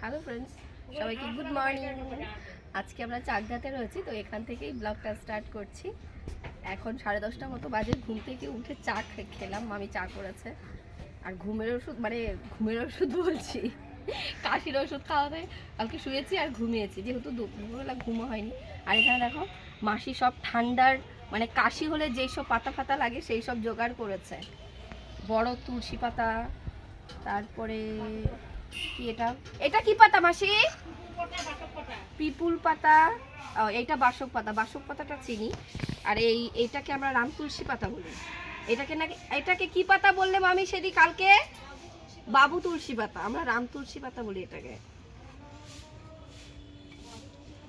Hello friends সবাইকে good morning আজকে আমরা চাকদাতে রয়েছি, তো এখান থেকেই ব্লগটা স্টার্ট করছি। এখন সাড়ে দশটা মতো বাজে, ঘুম থেকে উঠে চা খেলাম, মামি চা করেছে। আর ঘুমের ওষুধ মানে ঘুমের ওষুধ বলছি, কাশির ওষুধ খাওয়াতে কালকে শুয়েছি আর ঘুমিয়েছি, যেহেতু দুপুরবেলা ঘুমো হয়নি। আর এখানে দেখো, মাসি সব ঠান্ডার মানে কাশি হলে যেই সব পাতা ফাতা লাগে, সেই সব জোগাড় করেছে। বড় তুলসী পাতা, তারপরে কি এটা? এটা কি পাতা মাসি? পিপুল পাতা। ও, এইটা বাসক পাতা। বাসক পাতাটা চিনি। আর এই এইটাকে আমরা রাম তুলসী পাতা বলি। এটাকে নাকি এটাকে কি পাতা বললে মামি সেদি কালকে? বাবু তুলসী পাতা। আমরা রাম তুলসী পাতা বলি এটাকে।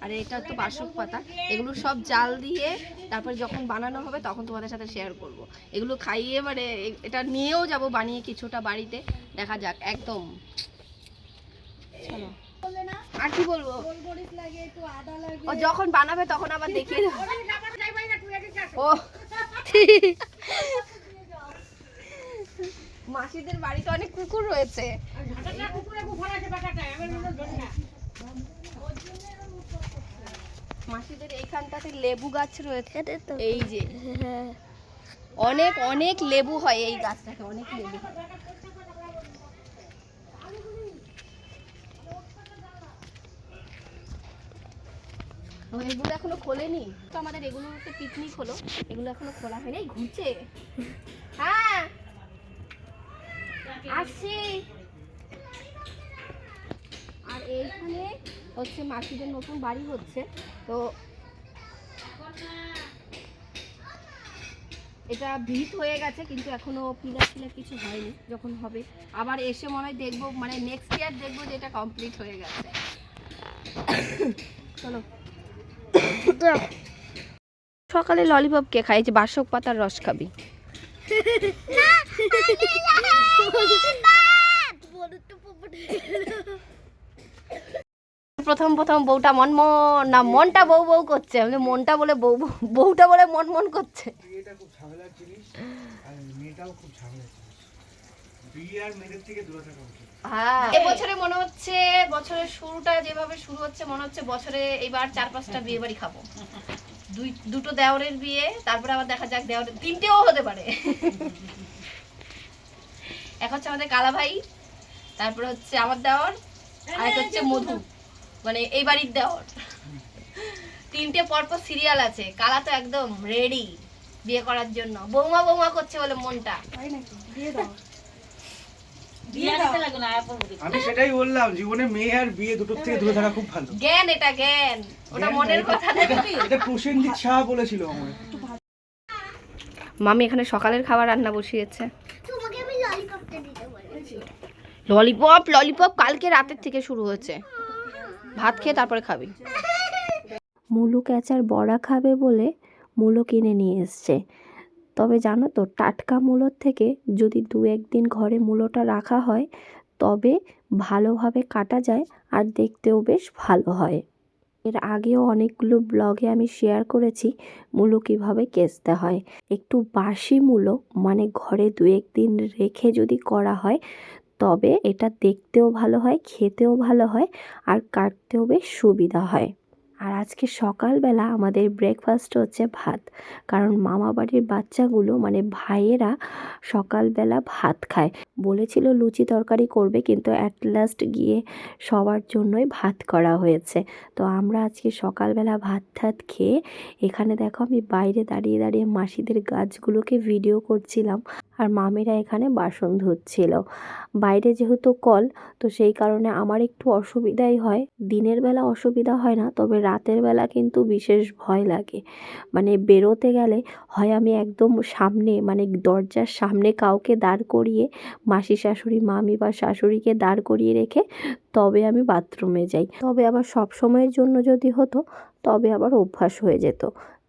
আর এটা তো বাসক পাতা। এগুলো সব জাল দিয়ে তারপর যখন বানানো হবে তখন তোমাদের সাথে শেয়ার করব। এগুলো খাইয়ে মানে এটা নিয়েও যাব বানিয়ে কিছুটা বাড়িতে। দেখা যাক একদম আর কি বলব? ও যখন বানাবে তখন আবার দেখিয়ে দেবো। ও। মাসিদের বাড়িতে অনেক কুকুর রয়েছে। মাসিদের এইখানটাতে লেবু গাছ রয়েছে। এই যে। অনেক অনেক লেবু হয় এই গাছটাতে অনেক লেবু। হয়। এগুলো এখনও খোলেনি। তো আমাদের এগুলো পিকনিক হলো। এগুলো এখনও খোলা হয়নি। ঘুরছে। হ্যাঁ। আসছি। আর এইখানে হচ্ছে মাসিদের নতুন বাড়ি হচ্ছে। তো এটা ভিত হয়ে গেছে, কিন্তু এখনও পিলার ফিলার কিছু হয়নি যখন হবে। আবার এসে মনে হয় দেখব মানে নেক্সট ইয়ার দেখব যে এটা কমপ্লিট হয়ে গেছে। চলো। সকালে ললিপপ কে খাই যে বাসক পাতার রস খাবি। প্রথম প্রথম বউটা মন মন। না মনটা বউ বউ করছে। আমি মনটা বলে বউ বউ- বউটা বলে মন মন করছে। খুব ঝামেলার জিনিস আর মেয়েটাও খুব ঝামেলার জিনিস। বিয়ে আর মেয়েদের থেকে দূরে থাকা উচিত এবছরে মনে হচ্ছে বছরের শুরুটা যেভাবে শুরু হচ্ছে মনে হচ্ছে বছরে এবার চার পাঁচটা বিয়ে বাড়ি খাব। দুই দুটো দেওরের বিয়ে তারপরে আবার দেখা যাক দেওরের তিনটেও হতে পারে। এক হচ্ছে আমাদের কালা ভাই তারপরে হচ্ছে আমার দেওর আর একটা হচ্ছে মধু। মানে এই বাড়ির দেওর। তিনটে পরপর সিরিয়াল আছে কালা তো একদম রেডি বিয়ে করার জন্য। বৌমা বৌমা করছে বলে মনটা। আমি সেটাই বললাম জীবনে মেয়ে আর বিয়ে দুটোর থেকে দূরে থাকা খুব ভালো। জ্ঞান এটা জ্ঞান। ওটা মনের কথা এটা প্রসেনজিৎ শাহ বলেছিল আমার মামি এখানে সকালের খাবার রান্না বসিয়েছে। ললিপপ ললিপপ কালকে রাতের থেকে শুরু হয়েছে। ভাত খেয়ে তারপরে খাবি। মুলু ক্যাচার বড়া খাবে বলে মূলো কিনে নিয়ে এসছে। তবে জানো তো, টাটকা মূলোর থেকে যদি দু একদিন ঘরে মূলোটা রাখা হয়, তবে ভালোভাবে কাটা যায় আর দেখতেও বেশ ভালো হয়। এর আগেও অনেকগুলো ব্লগে আমি শেয়ার করেছি মূলো কীভাবে কেচতে হয়। একটু বাসি মূলো মানে ঘরে দু একদিন রেখে যদি করা হয়, তবে এটা দেখতেও ভালো হয়, খেতেও ভালো হয় আর কাটতেও বেশ সুবিধা হয়। আর আজকে সকালবেলা আমাদের ব্রেকফাস্ট হচ্ছে ভাত। কারণ মামা বাড়ির বাচ্চাগুলো মানে ভাইয়েরা সকালবেলা ভাত খায়। বলেছিল, লুচি তরকারি করবে কিন্তু অ্যাট লাস্ট গিয়ে সবার জন্যই ভাত করা হয়েছে। তো আমরা আজকে সকালবেলা ভাত ঠাত খেয়ে এখানে দেখো আমি বাইরে দাঁড়িয়ে দাঁড়িয়ে মাসিদের গাছগুলোকে ভিডিও করছিলাম আর মামিরা এখানে বাসন ধুচ্ছিল। বাইরে যেহেতু কল, তো সেই কারণে আমার একটু অসুবিধাই হয়। দিনের বেলা অসুবিধা হয় না, তবে রাতের বেলা কিন্তু বিশেষ ভয় লাগে। মানে বেরোতে গেলে হয় আমি একদম সামনে মানে দরজার সামনে কাউকে দাঁড় করিয়ে মাসি শাশুড়ি, মামি বা শাশুড়িকে দাঁড় করিয়ে রেখে তবে আমি বাথরুমে যাই। তবে আবার সব সময়ের জন্য যদি হতো, তবে আবার অভ্যাস হয়ে যেত।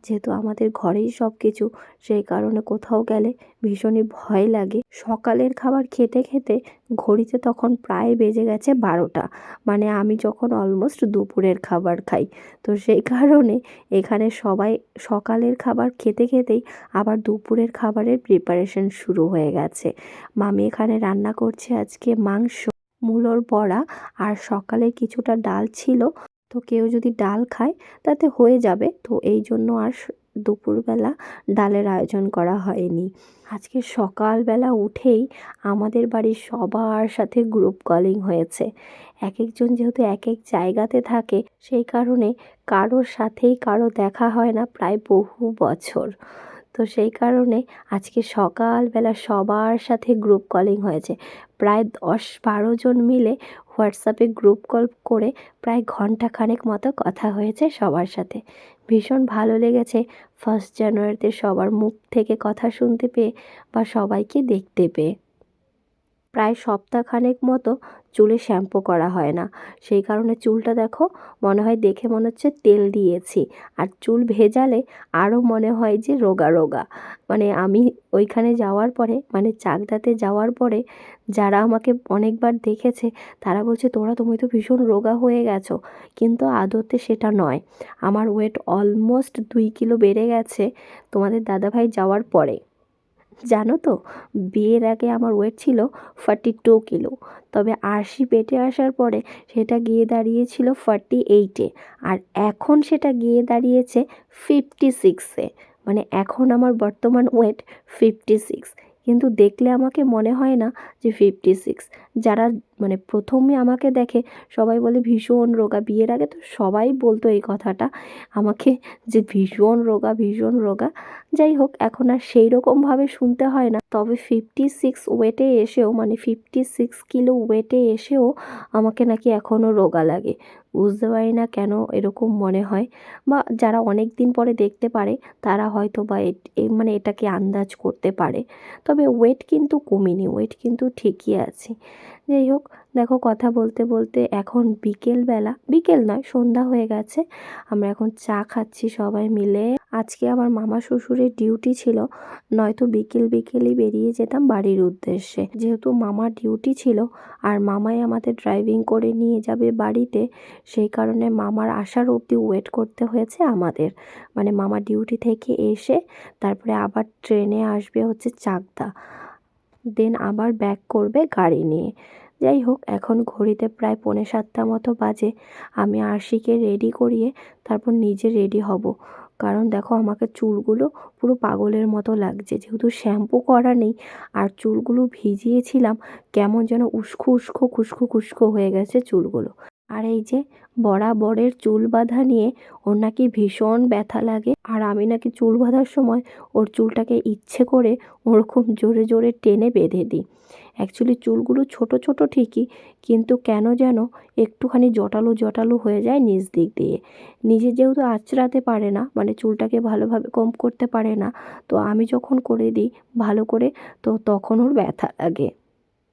যেহেতু আমাদের ঘরেই সব কিছু, সেই কারণে কোথাও গেলে ভীষণই ভয় লাগে। সকালের খাবার খেতে খেতে ঘড়িতে তখন প্রায় বেজে গেছে বারোটা। মানে আমি যখন অলমোস্ট দুপুরের খাবার খাই। তো সেই কারণে এখানে সবাই সকালের খাবার খেতে খেতেই আবার দুপুরের খাবারের প্রিপারেশন শুরু হয়ে গেছে। মামি এখানে রান্না করছে আজকে মাংস, মূলোর বড়া আর সকালে কিছুটা ডাল ছিল। তো কেউ যদি ডাল খায়, তাতে হয়ে যাবে। তো এই জন্য আর দুপুরবেলা ডালের আয়োজন করা হয়নি। আজকে সকালবেলা উঠেই আমাদের বাড়ির সবার সাথে গ্রুপ কলিং হয়েছে। এক একজন যেহেতু এক এক জায়গাতে থাকে, সেই কারণে কারোর সাথেই কারও দেখা হয় না প্রায় বহু বছর। তো সেই কারণে আজকে সকালবেলা সবার সাথে গ্রুপ কলিং হয়েছে। প্রায় দশ বারো জন মিলে হোয়াটসঅ্যাপে গ্রুপ কল করে প্রায় ঘণ্টা খানেক মতো কথা হয়েছে সবার সাথে। ভীষণ ভালো লেগেছে ফার্স্ট জানুয়ারিতে সবার মুখ থেকে কথা শুনতে পেয়ে বা সবাইকে দেখতে পেয়ে। প্রায় সপ্তাহখানেক মতো চুলে শ্যাম্পু করা হয় না। সেই কারণে চুলটা দেখো, মনে হয় দেখে মনে হচ্ছে তেল দিয়েছি। আর চুল ভেজালে আরও মনে হয় যে রোগা রোগা। মানে আমি ওইখানে যাওয়ার পরে মানে চাকদাতে যাওয়ার পরে, যারা আমাকে অনেকবার দেখেছে, তারা বলছে তোরা তুমি তো ভীষণ রোগা হয়ে গেছো। কিন্তু আদতে সেটা নয়। আমার ওয়েট অলমোস্ট দুই কিলো বেড়ে গেছে তোমাদের দাদাভাই যাওয়ার পরে। জানো তো, বিয়ের আগে আমার ওয়েট ছিল ফর্টি টু কিলো। তবে আশি পেটে আসার পরে সেটা গিয়ে দাঁড়িয়েছিল ফর্টি এইটে আর এখন সেটা গিয়ে দাঁড়িয়েছে ফিফটি সিক্সে মানে এখন আমার বর্তমান ওয়েট ফিফটি সিক্স কিন্তু দেখলে আমাকে মনে হয় না যে ফিফটি সিক্স যারা মানে প্রথমে আমাকে দেখে সবাই বলে ভীষণ রোগা, বিয়ের আগে তো সবাই বলতো এই কথাটা, আমাকে যে ভীষণ রোগা ভীষণ রোগা। যাই হোক, এখন আর সেই রকমভাবে শুনতে হয় না। তবে ফিফটি সিক্স ওয়েটে এসেও মানে ফিফটি সিক্স কিলো ওয়েটে এসেও আমাকে নাকি এখনও রোগা লাগে। বুঝতে পারি না কেন এরকম মনে হয়। বা যারা অনেক দিন পরে দেখতে পারে, তারা হয়তো বা মানে এটাকে আন্দাজ করতে পারে। তবে ওয়েট কিন্তু কমিনি ওয়েট কিন্তু ঠিকই আছে। যাই হোক, দেখো কথা বলতে বলতে এখন বিকেলবেলা, বিকেল নয়, সন্ধ্যা হয়ে গেছে। আমরা এখন চা খাচ্ছি সবাই মিলে। আজকে আমার মামা শ্বশুরের ডিউটি ছিল, নয়তো বিকেল বিকেলই বেরিয়ে যেতাম বাড়ির উদ্দেশ্যে। যেহেতু মামার ডিউটি ছিল, আর মামাই আমাদের ড্রাইভিং করে নিয়ে যাবে বাড়িতে, সেই কারণে মামার আসার অবধি ওয়েট করতে হয়েছে আমাদের। মানে মামা ডিউটি থেকে এসে, তারপরে আবার ট্রেনে আসবে হচ্ছে চাকদা। দেন আবার ব্যাক করবে গাড়ি নিয়ে। যাই হোক, এখন ঘড়িতে প্রায় পৌনে সাতটা মতো বাজে। আমি আরশিকে রেডি করিয়ে, তারপর নিজে রেডি হব। কারণ দেখো আমাকে চুলগুলো পুরো পাগলের মতো লাগছে। যেহেতু শ্যাম্পু করা নেই, আর চুলগুলো ভিজিয়েছিলাম, কেমন যেন উস্কো উস্কো খুস্কো খুস্কো হয়ে গেছে চুলগুলো। আর এই যে বরাবরের চুল বাঁধা নিয়ে ওর নাকি ভীষণ ব্যথা লাগে, আর আমি নাকি চুল বাঁধার সময় ওর চুলটাকে ইচ্ছে করে ওরকম জোরে জোরে টেনে বেঁধে দিই। অ্যাকচুয়ালি চুলগুলো ছোট ছোট ঠিকই, কিন্তু কেন যেন একটুখানি জটালো জটালো হয়ে যায় নিজ দিক দিয়ে। নিজে যেহেতু আঁচড়াতে পারে না মানে চুলটাকে ভালোভাবে কম করতে পারে না, তো আমি যখন করে দিই ভালো করে, তো তখন ওর ব্যথা লাগে।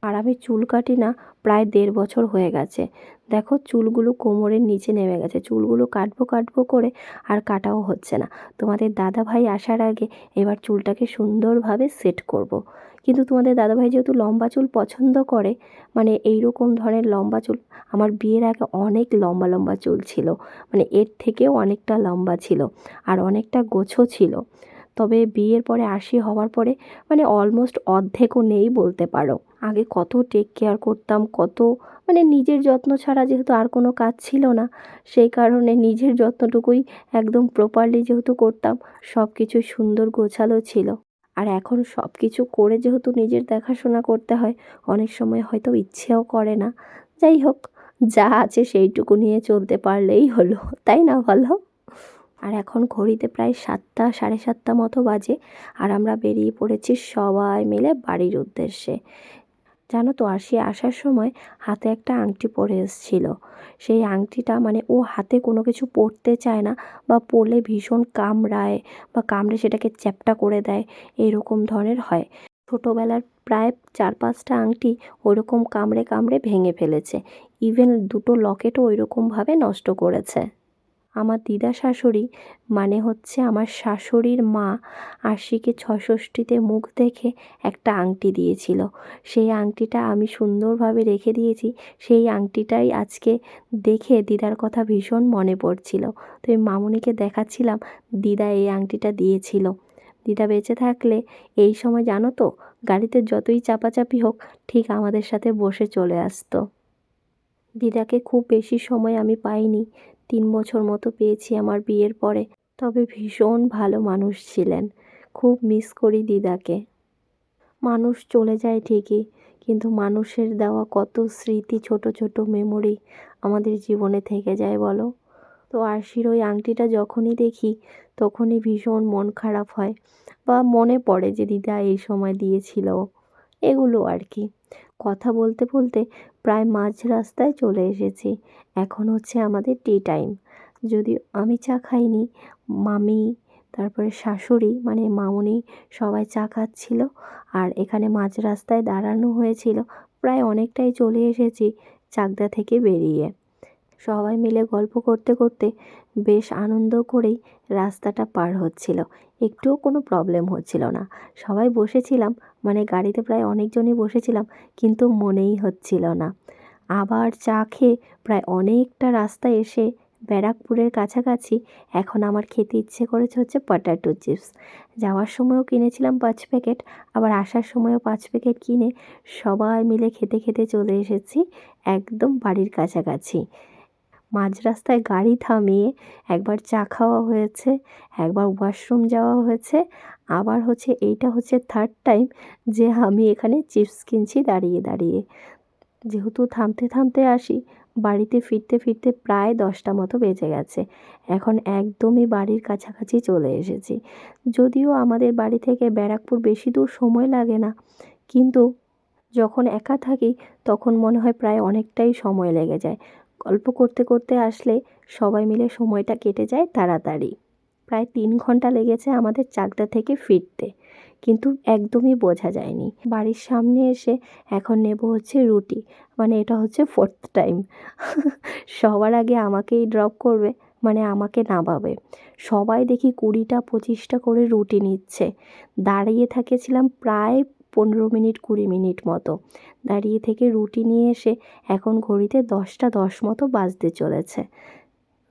আর আমি চুল কাটি না, প্রায় দেড় বছর হয়ে গেছে। দেখো, চুলগুলো কোমরের নিচে নেমে গেছে। চুলগুলো কাটবো কাটবো করে আর কাটাও হচ্ছে না। তোমাদের দাদা ভাই আসার আগে এবার চুলটাকে সুন্দরভাবে সেট করব। কিন্তু তোমাদের দাদাভাই যেহেতু লম্বা চুল পছন্দ করে মানে এই রকম ধরনের লম্বা চুল, আমার বিয়ের আগে অনেক লম্বা লম্বা চুল ছিল। মানে এর থেকেও অনেকটা লম্বা ছিল আর অনেকটা গোছও ছিল। তবে বিয়ের পরে আশি হওয়ার পরে মানে অলমোস্ট অর্ধেকও নেই বলতে পারো। আগে কত টেক কেয়ার করতাম, কত মানে নিজের যত্ন ছাড়া যেহেতু আর কোনো কাজ ছিল না, সেই কারণে নিজের যত্নটুকুই একদম প্রপারলি যেহেতু করতাম সব কিছু সুন্দর গোছালো ছিল। আর এখন সব কিছু করে যেহেতু নিজের দেখাশোনা করতে হয়, অনেক সময় হয়তো ইচ্ছেও করে না। যাই হোক, যা আছে সেইটুকু নিয়ে চলতে পারলেই হলো, তাই না বলো? আর এখন ঘড়িতে প্রায় সাতটা, সাড়ে সাতটা মতো বাজে আর আমরা বেরিয়ে পড়েছি সবাই মিলে বাড়ির উদ্দেশ্যে। জানো তো আসি আসার সময় হাতে একটা আংটি পরে এসেছিল। সেই আংটিটা মানে ও হাতে কোনো কিছু পরতে চায় না বা পরলে ভীষণ কামড়ায় বা কামড়ে সেটাকে চ্যাপটা করে দেয়, এরকম ধরনের হয়। ছোটোবেলার প্রায় চার পাঁচটা আংটি ওইরকম কামড়ে কামড়ে ভেঙে ফেলেছে। ইভেন দুটো লকেটও ওইরকমভাবে নষ্ট করেছে। আমার দিদা শাশুড়ি মানে হচ্ছে আমার শাশুড়ির মা আশিকে ছষষ্ঠীতে মুখ দেখে একটা আংটি দিয়েছিল। সেই আংটিটা আমি সুন্দরভাবে রেখে দিয়েছি। সেই আংটিটাই আজকে দেখে দিদার কথা ভীষণ মনে পড়ছিল। তো এই মামুনিকে দেখাচ্ছিলাম, দিদা এই আংটিটা দিয়েছিল। দিদা বেঁচে থাকলে এই সময় জানো তো, গাড়িতে যতই চাপাচাপি হোক, ঠিক আমাদের সাথে বসে চলে আসতো। দিদাকে খুব বেশি সময় আমি পাইনি। তিন বছর মতো পেয়েছি আমার বিয়ের পরে। তবে ভীষণ ভালো মানুষ ছিলেন। খুব মিস করি দিদাকে। মানুষ চলে যায় ঠিকই, কিন্তু মানুষের দেওয়া কত স্মৃতি, ছোট ছোট মেমোরি আমাদের জীবনে থেকে যায় বলো? তো আরশির ওই আংটিটা যখনই দেখি, তখনই ভীষণ মন খারাপ হয় বা মনে পড়ে যে দিদা এই সময় দিয়েছিল। এগুলো আর কি। কথা বলতে বলতে প্রায় মাঝ রাস্তায় চলে এসেছি। এখন হচ্ছে আমাদের টি টাইম যদি আমি চা খাইনি, মামি, তারপরে শাশুড়ি মানে মামুনি সবাই চা খাচ্ছিল আর এখানে মাঝ রাস্তায় দাঁড়ানো হয়েছিল। প্রায় অনেকটাই চলে এসেছি চাকদা থেকে বেরিয়ে। সবাই মিলে গল্প করতে করতে বেশ আনন্দ করেই রাস্তাটা পার হচ্ছিল। একটুও কোনো প্রবলেম হচ্ছিল না। সবাই বসেছিলাম মানে গাড়িতে প্রায় অনেকজনই বসেছিলাম, কিন্তু মনেই হচ্ছিল না। আবার চা খেয়ে প্রায় অনেকটা রাস্তা এসে ব্যারাকপুরের কাছাকাছি এখন আমার খেতে ইচ্ছে করেছে হচ্ছে পটাটো চিপস যাওয়ার সময়ও কিনেছিলাম পাঁচ প্যাকেট আবার আসার সময়ও পাঁচ প্যাকেট কিনে সবাই মিলে খেতে খেতে চলে এসেছি একদম বাড়ির কাছাকাছি। মাঝ রাস্তায় গাড়ি থামিয়ে একবার চা খাওয়া হয়েছে, একবার ওয়াশরুম যাওয়া হয়েছে, আবার হচ্ছে এইটা হচ্ছে থার্ড টাইম যে আমি এখানে চিপস কিনছি দাঁড়িয়ে দাঁড়িয়ে। যেহেতু থামতে থামতে আসি, বাড়িতে ফিরতে ফিরতে প্রায় দশটা মতো বেজে গেছে। এখন একদমই বাড়ির কাছাকাছি চলে এসেছি। যদিও আমাদের বাড়ি থেকে ব্যারাকপুর বেশি দূর সময় লাগে না, কিন্তু যখন একা থাকি তখন মনে হয় প্রায় অনেকটাই সময় লেগে যায়। গল্প করতে করতে আসলে সবাই মিলে সময়টা কেটে যায় তাড়াতাড়ি। প্রায় তিন ঘণ্টা লেগেছে আমাদের চাকদা থেকে ফিরতে, কিন্তু একদমই বোঝা যায়নি। বাড়ির সামনে এসে এখন নেব হচ্ছে রুটি মানে এটা হচ্ছে ফোর্থ টাইম সবার আগে আমাকেই ড্রপ করবে মানে আমাকে নামাবে। সবাই দেখি কুড়িটা পঁচিশটা করে রুটি নিচ্ছে। দাঁড়িয়ে থেকেছিলাম প্রায় পনেরো মিনিট, কুড়ি মিনিট মতো। দাঁড়িয়ে থেকে রুটি নিয়ে এসে এখন ঘড়িতে দশটা দশ মতো বাজতে চলেছে।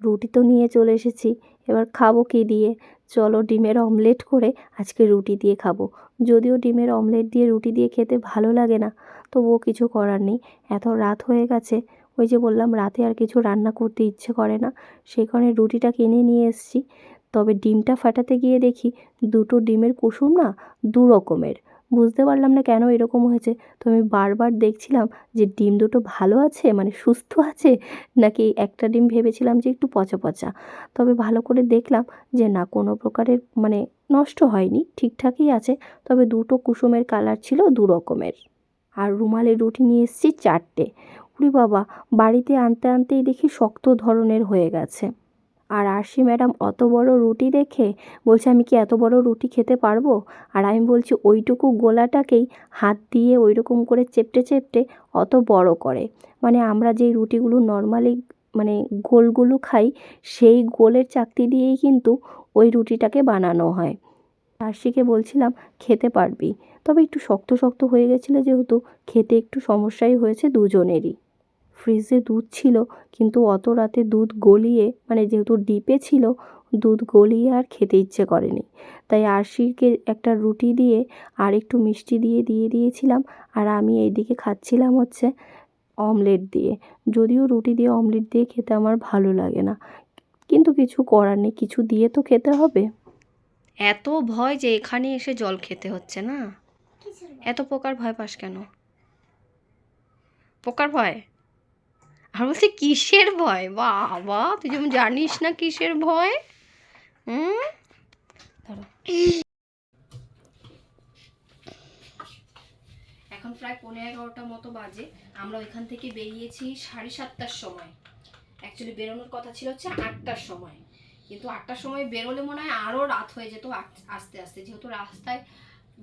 রুটি তো নিয়ে চলে এসেছি, এবার খাব কী দিয়ে? চলো ডিমের অমলেট করে আজকে রুটি দিয়ে খাব। যদিও ডিমের অমলেট দিয়ে রুটি দিয়ে খেতে ভালো লাগে না, তবুও কিছু করার নেই। এত রাত হয়ে গেছে, ওই যে বললাম রাতে আর কিছু রান্না করতে ইচ্ছে করে না সেই কারণে রুটিটা কিনে নিয়ে এসেছি। তবে ডিমটা ফাটাতে গিয়ে দেখি দুটো ডিমের কুসুম না, দু রকমের। বুঝতে পারলাম না কেন এরকম হয়েছে। তো আমি বারবার দেখছিলাম যে ডিম দুটো ভালো আছে মানে সুস্থ আছে, নাকি একটা ডিম ভেবেছিলাম যে একটু পচা পচা। তবে ভালো করে দেখলাম যে না, কোনো প্রকারের মানে নষ্ট হয়নি, ঠিকঠাকই আছে, তবে দুটো কুসুমের কালার ছিল দু রকমের। আর রুমালের রুটি নিয়ে এসেছি চারটে। উরি বাবা, বাড়িতে আনতে আনতেই দেখি শক্ত ধরনের হয়ে গেছে। আর আরশি ম্যাডাম, অত বড় রুটি দেখে? বলছে, আমি কি এত বড় রুটি খেতে পারব? আর আমি বলছি, ওইটুকু গোলাটাকেই হাত দিয়ে ওই রকম করে চেপটে চেপটে অত বড় করে। মানে আমরা যেই রুটিগুলো নর্মালি মানে গোলগুলো খাই, সেই গোলের চাকতি দিয়েই কিন্তু ওই রুটিটাকে বানানো হয়। আরশিকে বলছিলাম, খেতে পারবি। তবে একটু শক্ত শক্ত হয়ে গেছিল যেহেতু খেতে একটু সমস্যাই হয়েছে দুজনেরই। ফ্রিজে দুধ ছিল, কিন্তু অত রাতে দুধ গলিয়ে মানে যেহেতু ডিপে ছিল, দুধ গলিয়ে আর খেতে ইচ্ছে করেনি। তাই আরশিকে একটা রুটি দিয়ে আর একটু মিষ্টি দিয়ে দিয়ে দিয়েছিলাম, আর আমি এইদিকে খাচ্ছিলাম হচ্ছে অমলেট দিয়ে। যদিও রুটি দিয়ে অমলেট দিয়ে খেতে আমার ভালো লাগে না, কিন্তু কিছু করার নেই, কিছু দিয়ে তো খেতে হবে। এত ভয় যে এখানে এসে জল খেতে হচ্ছে না। এত পোকার ভয় পাস কেন? পোকার ভয়? আর বলছি কিসের ভয়? বাবা তুই যেমন জানিস না কিসের ভয়? হুম? ধরো। এখন প্রায় পনেরো এগারোটা মতো বাজে। আমরা ওইখান থেকে বেরিয়েছি সাড়ে সাতটার সময়। অ্যাকচুয়ালি বেরোনোর কথা ছিল হচ্ছে আটটার সময়। কিন্তু আটটার সময় বেরোলে মনে হয় আরও রাত হয়ে যেত আস্তে আস্তে। যেহেতু রাস্তায়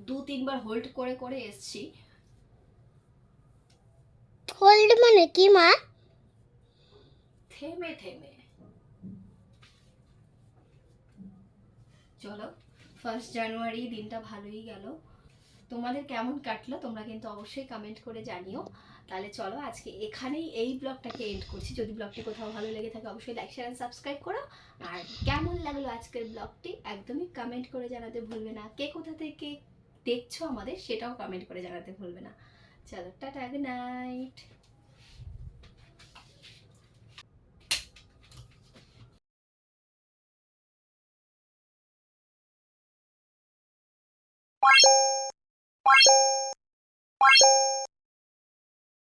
দু তিনবার হোল্ড করে করে এসছি। হোল্ড মানে কি মা? থেমে থেমে। চলো ফার্স্ট জানুয়ারি দিনটা ভালোই গেল। তোমাদের কেমন কাটলো তোমরা কিন্তু অবশ্যই কমেন্ট করে জানিও। তাহলে চলো, আজকে এখানেই এই ব্লগটাকে এন্ড করছি। যদি ব্লগটি কোথাও ভালো লেগে থাকে, অবশ্যই লাইক শেয়ার সাবস্ক্রাইব করো। আর কেমন লাগল আজকের ব্লগটি একদমই কমেন্ট করে জানাতে ভুলবে না। কে কোথা থেকে দেখছ আমাদের, সেটাও কমেন্ট করে জানাতে ভুলবে না। চলো, tata good night Why? Why?